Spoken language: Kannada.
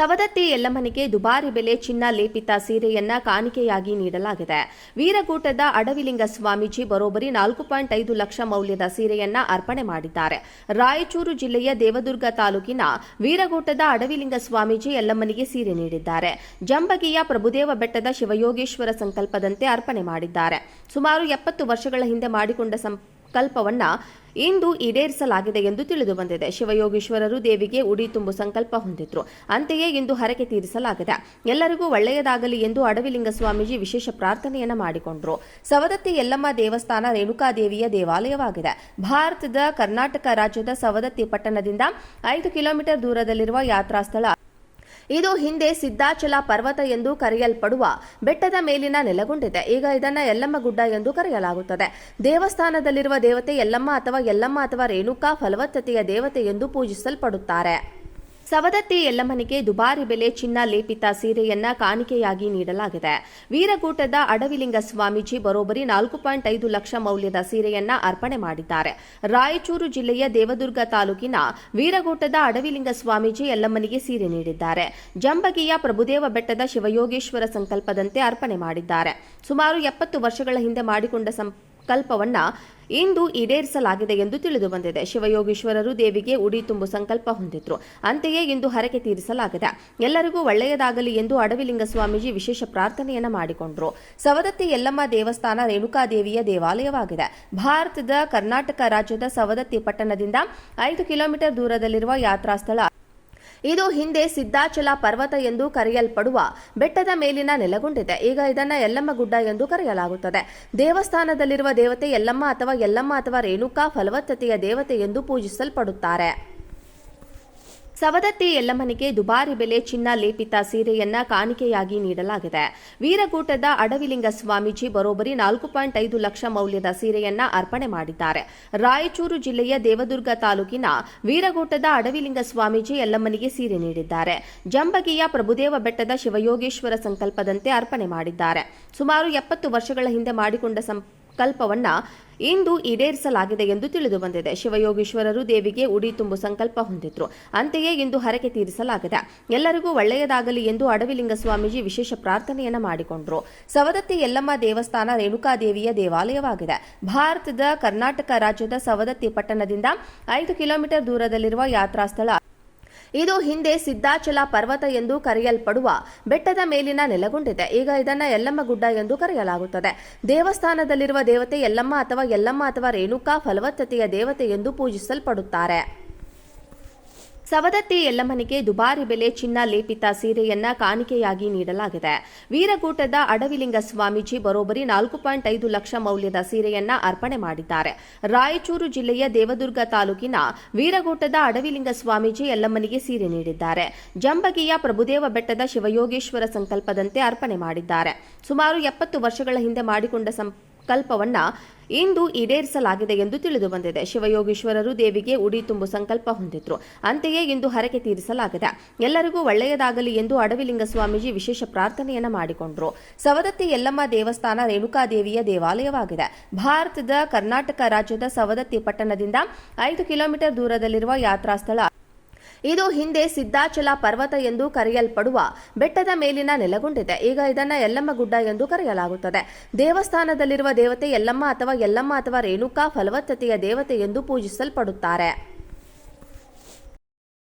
ಸವದತ್ತಿ ಯಲ್ಲಮ್ಮನಿಗೆ ದುಬಾರಿ ಬೆಲೆ ಚಿನ್ನ ಲೇಪಿತ ಸೀರೆಯನ್ನ ಕಾಣಿಕೆಯಾಗಿ ನೀಡಲಾಗಿದೆ. ವೀರಗೂಟದ ಅಡವಿಲಿಂಗ ಸ್ವಾಮೀಜಿ ಬರೋಬ್ಬರಿ ನಾಲ್ಕು ಪಾಯಿಂಟ್ ಐದು ಲಕ್ಷ ಮೌಲ್ಯದ ಸೀರೆಯನ್ನ ಅರ್ಪಣೆ ಮಾಡಿದ್ದಾರೆ. ರಾಯಚೂರು ಜಿಲ್ಲೆಯ ದೇವದುರ್ಗ ತಾಲೂಕಿನ ವೀರಗೂಟದ ಅಡವಿಲಿಂಗ ಸ್ವಾಮೀಜಿ ಯಲ್ಲಮ್ಮನಿಗೆ ಸೀರೆ ನೀಡಿದ್ದಾರೆ. ಜಂಬಗಿಯ ಪ್ರಭುದೇವ ಬೆಟ್ಟದ ಶಿವಯೋಗೇಶ್ವರ ಸಂಕಲ್ಪದಂತೆ ಅರ್ಪಣೆ ಮಾಡಿದ್ದಾರೆ. ಸುಮಾರು ಎಪ್ಪತ್ತು ವರ್ಷಗಳ ಹಿಂದೆ ಮಾಡಿಕೊಂಡ ಕಲ್ಪವನ್ನ ಇಂದು ಈಡೇರಿಸಲಾಗಿದೆ ಎಂದು ತಿಳಿದು ಬಂದಿದೆ. ಶಿವಯೋಗೀಶ್ವರರು ದೇವಿಗೆ ಉಡಿ ತುಂಬು ಸಂಕಲ್ಪ ಹೊಂದಿದ್ರು. ಅಂತೆಯೇ ಇಂದು ಹರಕೆ ತೀರಿಸಲಾಗಿದೆ. ಎಲ್ಲರಿಗೂ ಒಳ್ಳೆಯದಾಗಲಿ ಎಂದು ಅಡವಿಲಿಂಗ ಸ್ವಾಮೀಜಿ ವಿಶೇಷ ಪ್ರಾರ್ಥನೆಯನ್ನು ಮಾಡಿಕೊಂಡರು. ಸವದತ್ತಿ ಯಲ್ಲಮ್ಮ ದೇವಸ್ಥಾನ ರೇಣುಕಾದೇವಿಯ ದೇವಾಲಯವಾಗಿದೆ. ಭಾರತದ ಕರ್ನಾಟಕ ರಾಜ್ಯದ ಸವದತ್ತಿ ಪಟ್ಟಣದಿಂದ ಐದು ಕಿಲೋಮೀಟರ್ ದೂರದಲ್ಲಿರುವ ಯಾತ್ರಾ ಸ್ಥಳ ಇದು ಹಿಂದೆ ಸಿದ್ದಾಚಲ ಪರ್ವತ ಎಂದು ಕರೆಯಲ್ಪಡುವ ಬೆಟ್ಟದ ಮೇಲಿನ ನೆಲೆಗೊಂಡಿದೆ. ಈಗ ಇದನ್ನ ಯಲ್ಲಮ್ಮ ಗುಡ್ಡ ಎಂದು ಕರೆಯಲಾಗುತ್ತದೆ. ದೇವಸ್ಥಾನದಲ್ಲಿರುವ ದೇವತೆ ಯಲ್ಲಮ್ಮ ಅಥವಾ ಯಲ್ಲಮ್ಮ ಅಥವಾ ರೇಣುಕಾ ಫಲವತ್ತತೆಯ ದೇವತೆ ಎಂದು ಪೂಜಿಸಲ್ಪಡುತ್ತಾರೆ. ಸವದತ್ತಿ ಯಲ್ಲಮ್ಮನಿಗೆ ದುಬಾರಿ ಬೆಲೆ ಚಿನ್ನ ಲೇಪಿತ ಸೀರೆಯನ್ನ ಕಾಣಿಕೆಯಾಗಿ ನೀಡಲಾಗಿದೆ. ವೀರಗೂಟದ ಅಡವಿಲಿಂಗ ಸ್ವಾಮೀಜಿ ಬರೋಬ್ಬರಿ ನಾಲ್ಕು ಪಾಯಿಂಟ್ ಐದು ಲಕ್ಷ ಮೌಲ್ಯದ ಸೀರೆಯನ್ನ ಅರ್ಪಣೆ ಮಾಡಿದ್ದಾರೆ. ರಾಯಚೂರು ಜಿಲ್ಲೆಯ ದೇವದುರ್ಗ ತಾಲೂಕಿನ ವೀರಗೂಟದ ಅಡವಿಲಿಂಗ ಸ್ವಾಮೀಜಿ ಯಲ್ಲಮ್ಮನಿಗೆ ಸೀರೆ ನೀಡಿದ್ದಾರೆ. ಜಂಬಗಿಯ ಪ್ರಭುದೇವ ಬೆಟ್ಟದ ಶಿವಯೋಗೇಶ್ವರ ಸಂಕಲ್ಪದಂತೆ ಅರ್ಪಣೆ ಮಾಡಿದ್ದಾರೆ. ಸುಮಾರು ಎಪ್ಪತ್ತು ವರ್ಷಗಳ ಹಿಂದೆ ಮಾಡಿಕೊಂಡ ಸಂಕಲ್ಪವನ್ನ ಇಂದು ಈಡೇರಿಸಲಾಗಿದೆ ಎಂದು ತಿಳಿದು ಬಂದಿದೆ. ಶಿವಯೋಗೀಶ್ವರರು ದೇವಿಗೆ ಉಡಿ ತುಂಬು ಸಂಕಲ್ಪ ಹೊಂದಿದ್ರು. ಅಂತೆಯೇ ಇಂದು ಹರಕೆ ತೀರಿಸಲಾಗಿದೆ. ಎಲ್ಲರಿಗೂ ಒಳ್ಳೆಯದಾಗಲಿ ಎಂದು ಅಡವಿಲಿಂಗ ಸ್ವಾಮೀಜಿ ವಿಶೇಷ ಪ್ರಾರ್ಥನೆಯನ್ನ ಮಾಡಿಕೊಂಡ್ರು. ಸವದತ್ತಿ ಯಲ್ಲಮ್ಮ ದೇವಸ್ಥಾನ ರೇಣುಕಾದೇವಿಯ ದೇವಾಲಯವಾಗಿದೆ. ಭಾರತದ ಕರ್ನಾಟಕ ರಾಜ್ಯದ ಸವದತ್ತಿ ಪಟ್ಟಣದಿಂದ ಐದು ಕಿಲೋಮೀಟರ್ ದೂರದಲ್ಲಿರುವ ಯಾತ್ರಾಸ್ಥಳ ಇದು ಹಿಂದೆ ಸಿದ್ದಾಚಲ ಪರ್ವತ ಎಂದು ಕರೆಯಲ್ಪಡುವ ಬೆಟ್ಟದ ಮೇಲಿನ ನೆಲೆಗೊಂಡಿದೆ. ಈಗ ಇದನ್ನು ಯಲ್ಲಮ್ಮ ಗುಡ್ಡ ಎಂದು ಕರೆಯಲಾಗುತ್ತದೆ. ದೇವಸ್ಥಾನದಲ್ಲಿರುವ ದೇವತೆ ಯಲ್ಲಮ್ಮ ಅಥವಾ ಯಲ್ಲಮ್ಮ ಅಥವಾ ರೇಣುಕಾ ಫಲವತ್ತತೆಯ ದೇವತೆ ಎಂದು ಪೂಜಿಸಲ್ಪಡುತ್ತಾರೆ. ಸವದತ್ತಿ ಯಲ್ಲಮ್ಮನಿಗೆ ದುಬಾರಿ ಬೆಲೆ ಚಿನ್ನ ಲೇಪಿತ ಸೀರೆಯನ್ನ ಕಾಣಿಕೆಯಾಗಿ ನೀಡಲಾಗಿದೆ. ವೀರಗೂಟದ ಅಡವಿಲಿಂಗ ಸ್ವಾಮೀಜಿ ಬರೋಬ್ಬರಿ ನಾಲ್ಕು ಪಾಯಿಂಟ್ ಐದು ಲಕ್ಷ ಮೌಲ್ಯದ ಸೀರೆಯನ್ನ ಅರ್ಪಣೆ ಮಾಡಿದ್ದಾರೆ. ರಾಯಚೂರು ಜಿಲ್ಲೆಯ ದೇವದುರ್ಗ ತಾಲೂಕಿನ ವೀರಗೂಟದ ಅಡವಿಲಿಂಗ ಸ್ವಾಮೀಜಿ ಯಲ್ಲಮ್ಮನಿಗೆ ಸೀರೆ ನೀಡಿದ್ದಾರೆ. ಜಂಬಗಿಯ ಪ್ರಭುದೇವ ಬೆಟ್ಟದ ಶಿವಯೋಗೇಶ್ವರ ಸಂಕಲ್ಪದಂತೆ ಅರ್ಪಣೆ ಮಾಡಿದ್ದಾರೆ. ಸುಮಾರು ಎಪ್ಪತ್ತು ವರ್ಷಗಳ ಹಿಂದೆ ಮಾಡಿಕೊಂಡ ಕಲ್ಪವನ್ನ ಇಂದು ಈಡೇರಿಸಲಾಗಿದೆ ಎಂದು ತಿಳಿದು ಬಂದಿದೆ. ಶಿವಯೋಗೀಶ್ವರರು ದೇವಿಗೆ ಉಡಿ ತುಂಬು ಸಂಕಲ್ಪ ಹೊಂದಿದ್ರು. ಅಂತೆಯೇ ಇಂದು ಹರಕೆ ತೀರಿಸಲಾಗಿದೆ. ಎಲ್ಲರಿಗೂ ಒಳ್ಳೆಯದಾಗಲಿ ಎಂದು ಅಡವಿಲಿಂಗ ಸ್ವಾಮೀಜಿ ವಿಶೇಷ ಪ್ರಾರ್ಥನೆಯನ್ನ ಮಾಡಿಕೊಂಡರು. ಸವದತ್ತಿ ಯಲ್ಲಮ್ಮ ದೇವಸ್ಥಾನ ರೇಣುಕಾದೇವಿಯ ದೇವಾಲಯವಾಗಿದೆ. ಭಾರತದ ಕರ್ನಾಟಕ ರಾಜ್ಯದ ಸವದತ್ತಿ ಪಟ್ಟಣದಿಂದ ಐದು ಕಿಲೋಮೀಟರ್ ದೂರದಲ್ಲಿರುವ ಯಾತ್ರಾ ಸ್ಥಳ ಇದು ಹಿಂದೆ ಸಿದ್ದಾಚಲ ಪರ್ವತ ಎಂದು ಕರೆಯಲ್ಪಡುವ ಬೆಟ್ಟದ ಮೇಲಿನ ನೆಲೆಗೊಂಡಿದೆ. ಈಗ ಇದನ್ನು ಯಲ್ಲಮ್ಮ ಗುಡ್ಡ ಎಂದು ಕರೆಯಲಾಗುತ್ತದೆ. ದೇವಸ್ಥಾನದಲ್ಲಿರುವ ದೇವತೆ ಯಲ್ಲಮ್ಮ ಅಥವಾ ಯಲ್ಲಮ್ಮ ಅಥವಾ ರೇಣುಕಾ ಫಲವತ್ತತೆಯ ದೇವತೆ ಎಂದು ಪೂಜಿಸಲ್ಪಡುತ್ತಾರೆ. ಸವದತ್ತಿ ಯಲ್ಲಮ್ಮನಿಗೆ ದುಬಾರಿ ಬೆಲೆ ಚಿನ್ನ ಲೇಪಿತ ಸೀರೆಯನ್ನ ಕಾಣಿಕೆಯಾಗಿ ನೀಡಲಾಗಿದೆ. ವೀರಗೂಟದ ಅಡವಿಲಿಂಗ ಸ್ವಾಮೀಜಿ ಬರೋಬ್ಬರಿ ನಾಲ್ಕು ಪಾಯಿಂಟ್ ಐದು ಲಕ್ಷ ಮೌಲ್ಯದ ಸೀರೆಯನ್ನ ಅರ್ಪಣೆ ಮಾಡಿದ್ದಾರೆ. ರಾಯಚೂರು ಜಿಲ್ಲೆಯ ದೇವದುರ್ಗ ತಾಲೂಕಿನ ವೀರಗೂಟದ ಅಡವಿಲಿಂಗ ಸ್ವಾಮೀಜಿ ಯಲ್ಲಮ್ಮನಿಗೆ ಸೀರೆ ನೀಡಿದ್ದಾರೆ. ಜಂಬಗಿಯ ಪ್ರಭುದೇವ ಬೆಟ್ಟದ ಶಿವಯೋಗೇಶ್ವರ ಸಂಕಲ್ಪದಂತೆ ಅರ್ಪಣೆ ಮಾಡಿದ್ದಾರೆ. ಸುಮಾರು ಎಪ್ಪತ್ತು ವರ್ಷಗಳ ಹಿಂದೆ ಮಾಡಿಕೊಂಡ ಸಂಕಲ್ಪವನ್ನ ಇಂದು ಈಡೇರಿಸಲಾಗಿದೆ ಎಂದು ತಿಳಿದು ಬಂದಿದೆ. ಶಿವಯೋಗೀಶ್ವರರು ದೇವಿಗೆ ಉಡಿ ತುಂಬು ಸಂಕಲ್ಪ ಹೊಂದಿದ್ರು. ಅಂತೆಯೇ ಇಂದು ಹರಕೆ ತೀರಿಸಲಾಗಿದೆ. ಎಲ್ಲರಿಗೂ ಒಳ್ಳೆಯದಾಗಲಿ ಎಂದು ಅಡವಿಲಿಂಗ ಸ್ವಾಮೀಜಿ ವಿಶೇಷ ಪ್ರಾರ್ಥನೆಯನ್ನ ಮಾಡಿಕೊಂಡ್ರು. ಸವದತ್ತಿ ಯಲ್ಲಮ್ಮ ದೇವಸ್ಥಾನ ರೇಣುಕಾದೇವಿಯ ದೇವಾಲಯವಾಗಿದೆ. ಭಾರತದ ಕರ್ನಾಟಕ ರಾಜ್ಯದ ಸವದತ್ತಿ ಪಟ್ಟಣದಿಂದ ಐದು ಕಿಲೋಮೀಟರ್ ದೂರದಲ್ಲಿರುವ ಯಾತ್ರಾ ಸ್ಥಳ ಇದು ಹಿಂದೆ ಸಿದ್ದಾಚಲ ಪರ್ವತ ಎಂದು ಕರೆಯಲ್ಪಡುವ ಬೆಟ್ಟದ ಮೇಲಿನ ನೆಲೆಗೊಂಡಿದೆ. ಈಗ ಇದನ್ನು ಯಲ್ಲಮ್ಮ ಗುಡ್ಡ ಎಂದು ಕರೆಯಲಾಗುತ್ತದೆ. ದೇವಸ್ಥಾನದಲ್ಲಿರುವ ದೇವತೆ ಯಲ್ಲಮ್ಮ ಅಥವಾ ಯಲ್ಲಮ್ಮ ಅಥವಾ ರೇಣುಕಾ ಫಲವತ್ತತೆಯ ದೇವತೆ ಎಂದು ಪೂಜಿಸಲ್ಪಡುತ್ತಾರೆ.